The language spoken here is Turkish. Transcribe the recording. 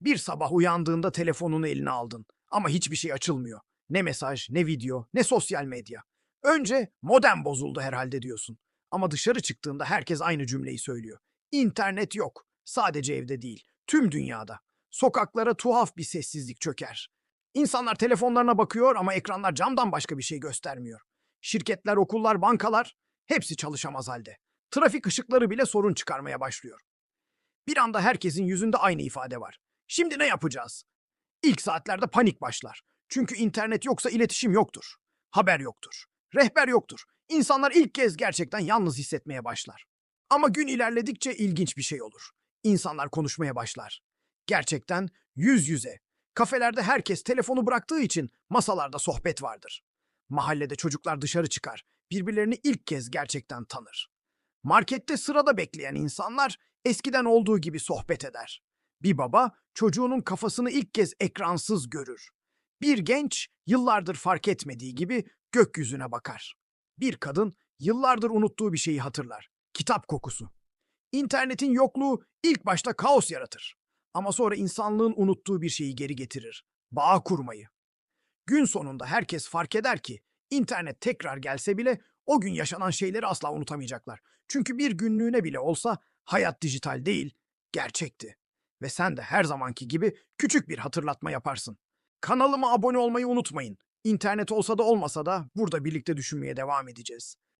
Bir sabah uyandığında telefonunu eline aldın ama hiçbir şey açılmıyor. Ne mesaj, ne video, ne sosyal medya. Önce modem bozuldu herhalde diyorsun. Ama dışarı çıktığında herkes aynı cümleyi söylüyor. İnternet yok. Sadece evde değil, tüm dünyada. Sokaklara tuhaf bir sessizlik çöker. İnsanlar telefonlarına bakıyor ama ekranlar camdan başka bir şey göstermiyor. Şirketler, okullar, bankalar hepsi çalışamaz halde. Trafik ışıkları bile sorun çıkarmaya başlıyor. Bir anda herkesin yüzünde aynı ifade var. Şimdi ne yapacağız? İlk saatlerde panik başlar. Çünkü internet yoksa iletişim yoktur. Haber yoktur. Rehber yoktur. İnsanlar ilk kez gerçekten yalnız hissetmeye başlar. Ama gün ilerledikçe ilginç bir şey olur. İnsanlar konuşmaya başlar. Gerçekten yüz yüze. Kafelerde herkes telefonu bıraktığı için masalarda sohbet vardır. Mahallede çocuklar dışarı çıkar. Birbirlerini ilk kez gerçekten tanır. Markette sırada bekleyen insanlar eskiden olduğu gibi sohbet eder. Bir baba çocuğunun kafasını ilk kez ekransız görür. Bir genç yıllardır fark etmediği gibi gökyüzüne bakar. Bir kadın yıllardır unuttuğu bir şeyi hatırlar. Kitap kokusu. İnternetin yokluğu ilk başta kaos yaratır. Ama sonra insanlığın unuttuğu bir şeyi geri getirir. Bağ kurmayı. Gün sonunda herkes fark eder ki internet tekrar gelse bile o gün yaşanan şeyleri asla unutamayacaklar. Çünkü bir günlüğüne bile olsa hayat dijital değil, gerçekti. Ve sen de her zamanki gibi küçük bir hatırlatma yaparsın. Kanalıma abone olmayı unutmayın. İnternet olsa da olmasa da burada birlikte düşünmeye devam edeceğiz.